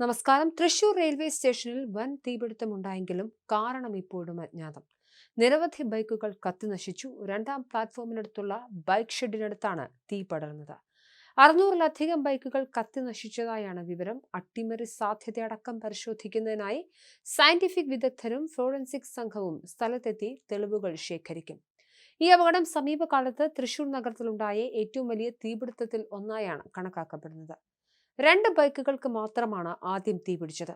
നമസ്കാരം. തൃശൂർ റെയിൽവേ സ്റ്റേഷനിൽ വൻ തീപിടുത്തമുണ്ടായെങ്കിലും കാരണം ഇപ്പോഴും അജ്ഞാതം. നിരവധി ബൈക്കുകൾ കത്തിനശിച്ചു രണ്ടാം പ്ലാറ്റ്ഫോമിനടുത്തുള്ള ബൈക്ക് ഷെഡിനടുത്താണ് തീ പടർന്നത്. അറുന്നൂറിലധികം ബൈക്കുകൾ കത്തിനശിച്ചതായാണ് വിവരം. അട്ടിമറി സാധ്യതയടക്കം പരിശോധിക്കുന്നതിനായി സയന്റിഫിക് വിദഗ്ധരും ഫോറൻസിക് സംഘവും സ്ഥലത്തെത്തി തെളിവുകൾ ശേഖരിക്കും. ഈ അപകടം സമീപകാലത്ത് തൃശൂർ നഗരത്തിലുണ്ടായ ഏറ്റവും വലിയ തീപിടുത്തത്തിൽ ഒന്നായാണ് കണക്കാക്കപ്പെടുന്നത്. രണ്ട് ബൈക്കുകൾക്ക് മാത്രമാണ് ആദ്യം തീ പിടിച്ചത്.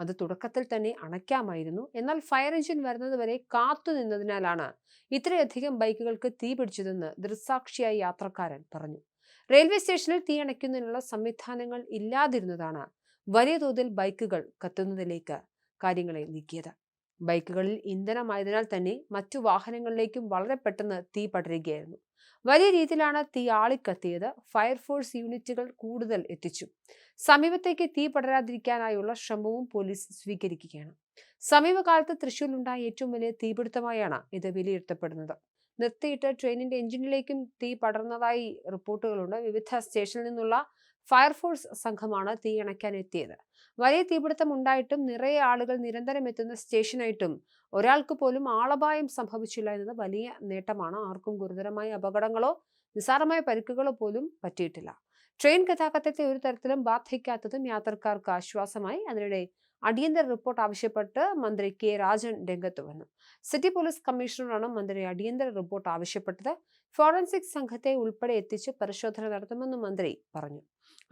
അത് തുടക്കത്തിൽ തന്നെ അണയ്ക്കാമായിരുന്നു. എന്നാൽ ഫയർ എഞ്ചിൻ വരുന്നതുവരെ കാത്തു നിന്നതിനാലാണ് ഇത്രയധികം ബൈക്കുകൾക്ക് തീ പിടിച്ചതെന്ന് ദൃസാക്ഷിയായ യാത്രക്കാരൻ പറഞ്ഞു. റെയിൽവേ സ്റ്റേഷനിൽ തീ അണയ്ക്കുന്നതിനുള്ള സംവിധാനങ്ങൾ ഇല്ലാതിരുന്നതാണ് വലിയ തോതിൽ ബൈക്കുകൾ കത്തുന്നതിലേക്ക് കാര്യങ്ങളെ നീക്കിയത്. ബൈക്കുകളിൽ ഇന്ധനമായതിനാൽ തന്നെ മറ്റു വാഹനങ്ങളിലേക്കും വളരെ പെട്ടെന്ന് തീ പടരുകയായിരുന്നു. വലിയ രീതിയിലാണ് തീ ആളിക്കത്തിയത്. ഫയർഫോഴ്സ് യൂണിറ്റുകൾ കൂടുതൽ എത്തിച്ചു. സമീപത്തേക്ക് തീ പടരാതിരിക്കാനായുള്ള ശ്രമവും പോലീസ് സ്വീകരിക്കുകയാണ്. സമീപകാലത്ത് തൃശൂരിലുണ്ടായ ഏറ്റവും വലിയ തീപിടുത്തമായാണ് ഇത് വിലയിരുത്തപ്പെടുന്നത്. നിർത്തിയിട്ട് ട്രെയിനിന്റെ എഞ്ചിനിലേക്കും തീ പടർന്നതായി റിപ്പോർട്ടുകളുണ്ട്. വിവിധ സ്റ്റേഷനിൽ നിന്നുള്ള ഫയർഫോഴ്സ് സംഘമാണ് തീയണയ്ക്കാൻ എത്തിയത് വലിയ തീപിടുത്തം ഉണ്ടായിട്ടും നിറയെ ആളുകൾ നിരന്തരം എത്തുന്ന സ്റ്റേഷനായിട്ടും ഒരാൾക്ക് പോലും ആളപായം സംഭവിച്ചില്ല എന്നത് വലിയ നേട്ടമാണ്. ആർക്കും ഗുരുതരമായ അപകടങ്ങളോ നിസ്സാരമായ പരിക്കുകളോ പോലും പറ്റിയിട്ടില്ല. ട്രെയിൻ ഗതാഗതത്തെ ഒരു തരത്തിലും ബാധിക്കാത്തതും യാത്രക്കാർക്ക് ആശ്വാസമായി. അതിനിടെ അടിയന്തര റിപ്പോർട്ട് ആവശ്യപ്പെട്ട് മന്ത്രി കെ. രാജൻ രംഗത്ത് വന്നു. സിറ്റി പോലീസ് കമ്മീഷണറാണ് മന്ത്രി അടിയന്തര റിപ്പോർട്ട് ആവശ്യപ്പെട്ടത്. ഫോറൻസിക് സംഘത്തെ ഉൾപ്പെടെ എത്തിച്ച് പരിശോധന നടത്തുമെന്നും മന്ത്രി പറഞ്ഞു.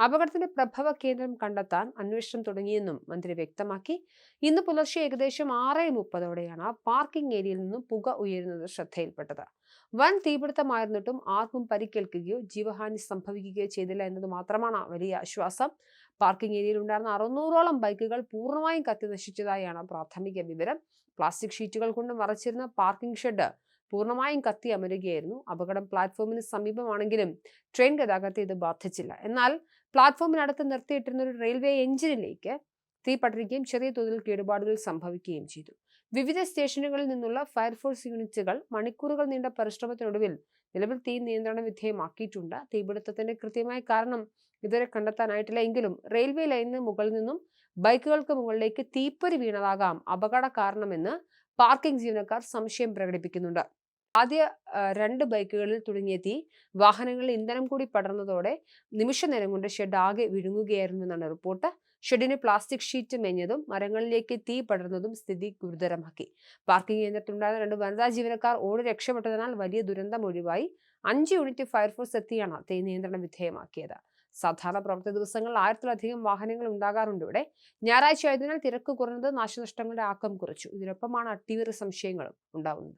അപകടത്തിന്റെ പ്രഭവ കേന്ദ്രം കണ്ടെത്താൻ അന്വേഷണം തുടങ്ങിയെന്നും മന്ത്രി വ്യക്തമാക്കി. ഇന്ന് പുലർച്ചെ ഏകദേശം ആറ് മുപ്പതോടെയാണ് പാർക്കിംഗ് ഏരിയയിൽ നിന്നും പുക ഉയരുന്നത് ശ്രദ്ധയിൽപ്പെട്ടത്. വൻ തീപിടുത്തമായിരുന്നിട്ടും ആർക്കും പരിക്കേൽക്കുകയോ ജീവഹാനി സംഭവിക്കുകയോ ചെയ്തില്ല എന്നത് മാത്രമാണ് വലിയ ആശ്വാസം. പാർക്കിംഗ് ഏരിയയിൽ ഉണ്ടായിരുന്ന അറുന്നൂറോളം ബൈക്കുകൾ പൂർണമായും കത്തി നശിച്ചതായാണ് പ്രാഥമിക വിവരം. പ്ലാസ്റ്റിക് ഷീറ്റുകൾ കൊണ്ട് മറച്ചിരുന്ന പാർക്കിംഗ് ഷെഡ് പൂർണമായും കത്തി അമരുകയായിരുന്നു. അപകടം പ്ലാറ്റ്ഫോമിന് സമീപമാണെങ്കിലും ട്രെയിൻ ഗതാഗതത്തെ ഇത് ബാധിച്ചില്ല. എന്നാൽ പ്ലാറ്റ്ഫോമിനടുത്ത് നിർത്തിയിട്ടിരുന്ന ഒരു റെയിൽവേ എഞ്ചിനിലേക്ക് തീ പടരുകയും ചെറിയ തോതിൽ കേടുപാടുകൾ സംഭവിക്കുകയും ചെയ്തു. വിവിധ സ്റ്റേഷനുകളിൽ നിന്നുള്ള ഫയർഫോഴ്സ് യൂണിറ്റുകൾ മണിക്കൂറുകൾ നീണ്ട പരിശ്രമത്തിനൊടുവിൽ നിലവിൽ തീ നിയന്ത്രണ വിധേയമാക്കിയിട്ടുണ്ട്. തീപിടുത്തത്തിന്റെ കൃത്യമായ കാരണം ഇതുവരെ കണ്ടെത്താനായിട്ടില്ല എങ്കിലും റെയിൽവേ ലൈനിന് മുകളിൽ നിന്നും ബൈക്കുകൾക്ക് മുകളിലേക്ക് തീപ്പൊരി വീണതാകാം അപകട കാരണമെന്ന് പാർക്കിംഗ് ജീവനക്കാർ സംശയം പ്രകടിപ്പിക്കുന്നുണ്ട്. ആദ്യ രണ്ട് ബൈക്കുകളിൽ തുടങ്ങിയ തീ വാഹനങ്ങളിൽ ഇന്ധനം കൂടി പടർന്നതോടെ നിമിഷ നേരം കൊണ്ട് ഷെഡ് ആകെ വിഴുങ്ങുകയായിരുന്നു എന്നാണ് റിപ്പോർട്ട്. ഷെഡിന് പ്ലാസ്റ്റിക് ഷീറ്റ് മെഞ്ഞതും മരങ്ങളിലേക്ക് തീ പടർന്നതും സ്ഥിതി ഗുരുതരമാക്കി. പാർക്കിംഗ് കേന്ദ്രത്തിലുണ്ടായിരുന്ന രണ്ട് വനിതാ ജീവനക്കാർ ഓടി രക്ഷപ്പെട്ടതിനാൽ വലിയ ദുരന്തം ഒഴിവായി. അഞ്ച് യൂണിറ്റ് ഫയർഫോഴ്സ് എത്തിയാണ് തീ നിയന്ത്രണ വിധേയമാക്കിയത്. സാധാരണ പ്രവർത്തി ദിവസങ്ങളിൽ ആയിരത്തിലധികം വാഹനങ്ങൾ ഉണ്ടാകാറുണ്ട് ഇവിടെ. ഞായറാഴ്ച ആയതിനാൽ തിരക്ക് കുറഞ്ഞത് നാശനഷ്ടങ്ങളുടെ ആക്കം കുറച്ചു. ഇതിനൊപ്പമാണ് അട്ടിവേറെ സംശയങ്ങളും ഉണ്ടാവുന്നത്.